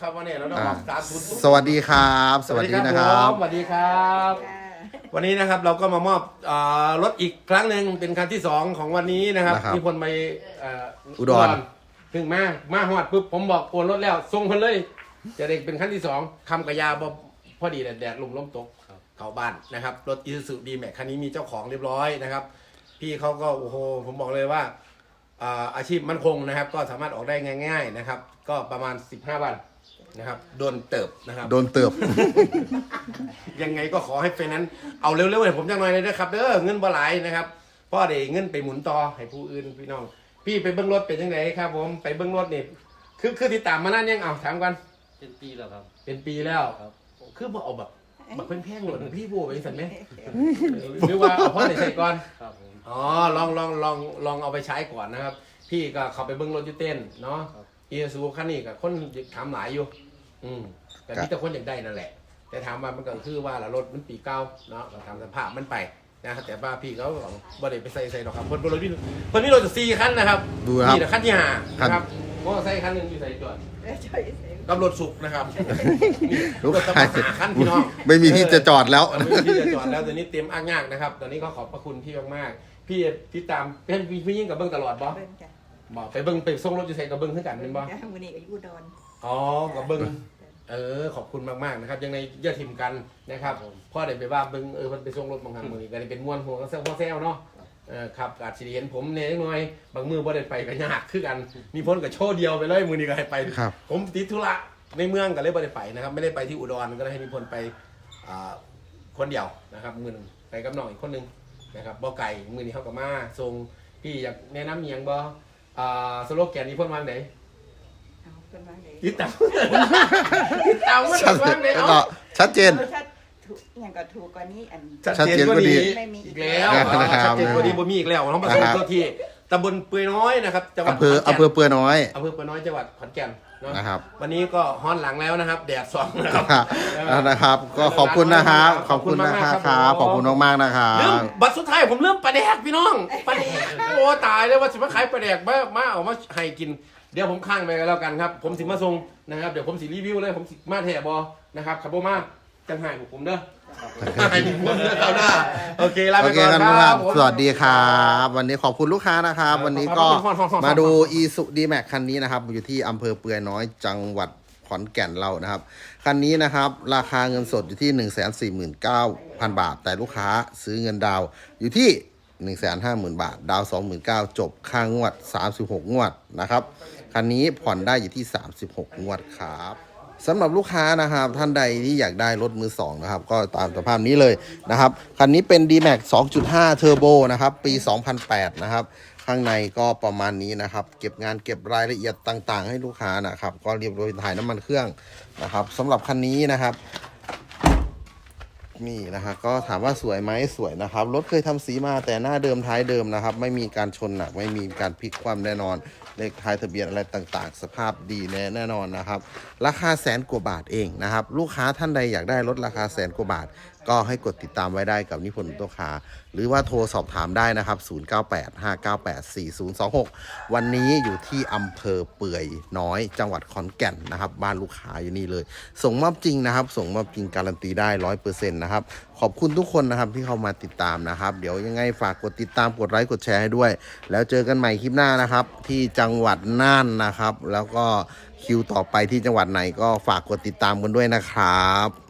ครับวันนี้เราต้องอ่าออกสามศูนย์สวัสดีครับ สวัสดีนะครับผมสวัสดีครับ วันนี้นะครับเราก็มามอบอารถอีกครั้งหนึ่งเป็นคันที่สองของวันนี้นะครับนะครับที่พลไปเอ่ออุดรถึงมา มาหอดปุ๊บผมบอกโอนรถแล้วส่งคนเลย จะได้เป็นขั้นที่สองคำกระยาบพอดีแดดแดดลมล้มตกเขาบ้านนะครับ รถอีซูซูดีแม็กคันนี้มีเจ้าของเรียบร้อยนะครับ พี่เขาก็โอ้โหผมบอกเลยว่าอ่าอาชีพมั่นคงนะครับ ก็สามารถออกได้ง่าย ๆนะครับ ก็ประมาณ 15 วัน นะครับโดนเติบนะครับโดนเติบ ยังไงก็ขอให้ไฟแนั้นซ์เอาเร็วๆให้ผมจังหน่อยเลยนะครับเด้อเงินบ่หลายนะครับเพราะเดี๋ยวเงินไปหมุนต่อให้ผู้อื่นพี่น้อง พี่ไปเบิ้งรถเป็นยังไงครับ ผมไปเบิ้งรถนี่คือคือติดตามมานานยังเอาถามกันเป็นปีแล้วครับ เป็นปีแล้วครับ คือบ่เอาแบบแบบแพงๆหล่นพี่บัวไปสันไหมหรือว่าเอาพ่อไหนใส่ก่อนครับผมอ๋อลองลองลองลองเอาไปใช้ก่อนนะครับ พี่ก็เข้าไปเบิ้งรถอยูเต้นเนาะครับอีซูคันนี้กับคนถามหลายอยู่ อืมแต่ครับที่แต่คนอยากได้นั่นแหละ แต่ถามว่ามันก็คือว่าละรถมันปีเก้าเนาะเราทำสภาพมันไปนะครับแต่ว่าพี่เขาก็บ่ได้ไปใส่ใส่หรอกครับคนบนรถพี่คนนี้รถจะสี่คันนะครับดูนะครับ นี่นะคันที่ห้าคันนะครับมอเตอร์ไซค์คันหนึ่งอยู่ใส่จอดช่วยเสียงกับรถสุกนะครับลูกรถตะค้าหาคันพี่น้องไม่มีที่จะจอดแล้วเไม่มีที่จะจอดแล้วตอนนี้เตรียมอ้างยากนะครับ ตอนนี้ก็ขอบพระคุณพี่มากๆ พี่ติดตามเป็นพี่ยิ่งกับเบิ้งตลอดบ่เบิ่งจ้ะบอกไปเบิ้งไปส่งรถอยู่ใส่กับเบิ้งขึ้นกันเป็นบ่จ้ะมื้อนี้ก็อยู่อุดร อ๋อกับเบิ้งเออ ขอบคุณมากๆนะครับ ยังในอย่าทิมกันนะครับพ่อได้ไปว่าเบิ้งเออมันไปส่งรถบางครั้งมือนี้ก็ได้เป็นม้วนหัวก็เซลพ่อแซวเนาะเออครับอาจจะเห็นผมเนี่ยน้อยบางมือบ่ได้ไปก็ยากคือกัน มีพ้นกับโชว์เดียวไปเลยมือนี้ก็ให้ไป ครับ ผมติดธุระในเมืองก็เลยบ่ได้ไปนะครับ ไม่ได้ไปที่อุดรก็เลยให้นิพนธ์ไปอ่าคนเดียวนะครับ มือหนึ่งไปกับน้องอีกคนหนึ่งนะครับบ่ไก่มือนี้เขาก็มาส่งพี่อยากแนะนำอหย่างบ่อ่าสโลแกนนี้เพ่นวางไหน เอาเพิ่นว่าไงติดตามติดตามมันชัดวางไหนแล้วเอาก็ชัดเจนออชัดถูกอหย่างก็ถูกกว่านี้อัน ชัดเจนกว่านี้ไม่มีอีกแล้วนะครับอ่าชัดเจนกว่านี้บ่มีอีกแล้วน้องประสบนะครับตัวที่ตำบลเปือยน้อยนะครับจังหวัดอำเภอขนแก่นอำเภอเปือน้อย อำเภอเปือยน้อยจังหวัดขอนแก่นเนาะนะครับ วันนี้ก็ฮ้อนหลังแล้วนะครับ แดดสองนะครับ นะครับ ก็ขอบคุณนะครับขอบคุณนะครับครับขอบคุณมากๆนะครัเริ่มบ บัตรสุดท้ายผมเริ่มปลาแดกพี่น้องปลาแดกโอ้ตายเลยว่าสิมาขายปลาแดกมามาเอามาให้กิน เดี๋ยวผมข้างไปกันแล้วกันครับ ผมสิมาส่งนะครับ เดี๋ยวผมสิรีวิวเลย ผมสิมาแถบอนะครับขับโบมาจังหายของผมเด้อให้มีคนเด้อเอาหน้าโอเคลาโอไปเคก่อนกันคทุกรัท่าบนผมสวัสดีครับ วันนี้ขอบคุณลูกค้านะครับครับวันนี้ก็ขอบคุณครับมาดูอีสุดีแม็กคันนี้นะครับ อยู่ที่อำเภอเปือยน้อยจังหวัดขอนแก่นเรานะครับ คันนี้นะครับ ราคาเงินสดอยู่ที่ 1 4 9 0 0 0 บาท แต่ลูกค้าซื้อเงินดาวน์อยู่ที่ 1 5 0 0 0 0 บาท ดาว 29,000จบค่างวด 36 งวดนะครับ คันนี้ผ่อนได้อยู่ที่ 36 งวดครับสำหรับลูกค้านะครับ ท่านใดที่อยากได้รถมือสองนะครับ ก็ตามสภาพนี้เลยนะครับ คันนี้เป็น D-Max 2.5 Turbo นะครับ ปี 2008 นะครับ ข้างในก็ประมาณนี้นะครับ เก็บงานเก็บรายละเอียดต่างๆ ให้ลูกค้านะครับ ก็เรียบร้อยถ่ายน้ำมันเครื่องนะครับสำหรับคันนี้นะครับ นี่นะครับก็ถามว่าสวยไหมสวยนะครับ รถเคยทำสีมาแต่หน้าเดิมท้ายเดิมนะครับ ไม่มีการชนหนักไม่มีการพลิกคว่ำแน่นอน เลขท้ายทะเบียนอะไรต่างๆ สภาพดีแน่แน่นอนนะครับ ราคาแสนกว่าบาทเองนะครับ ลูกค้าท่านใดอยากได้รถราคาแสนกว่าบาท ก็ให้กดติดตามไว้ได้กับนิพนธ์ตัวขาหรือว่าโทรสอบถามได้นะครับ 0985984026 วันนี้อยู่ที่อำเภอเปื่อยน้อยจังหวัดขอนแก่นนะครับ บ้านลูกค้าอยู่นี่เลย ส่งมอบจริงนะครับ ส่งมอบจริงการันตีได้ร้อยเปอร์เซ็นต์นะครับ ขอบคุณทุกคนนะครับที่เข้ามาติดตามนะครับ เดี๋ยวยังไงฝากกดติดตามกดไลค์กดแชร์ให้ด้วย แล้วเจอกันใหม่คลิปหน้านะครับ ที่จังหวัดน่านนะครับ แล้วก็คิวต่อไปที่จังหวัดไหนก็ฝากกดติดตามกันด้วยนะครับ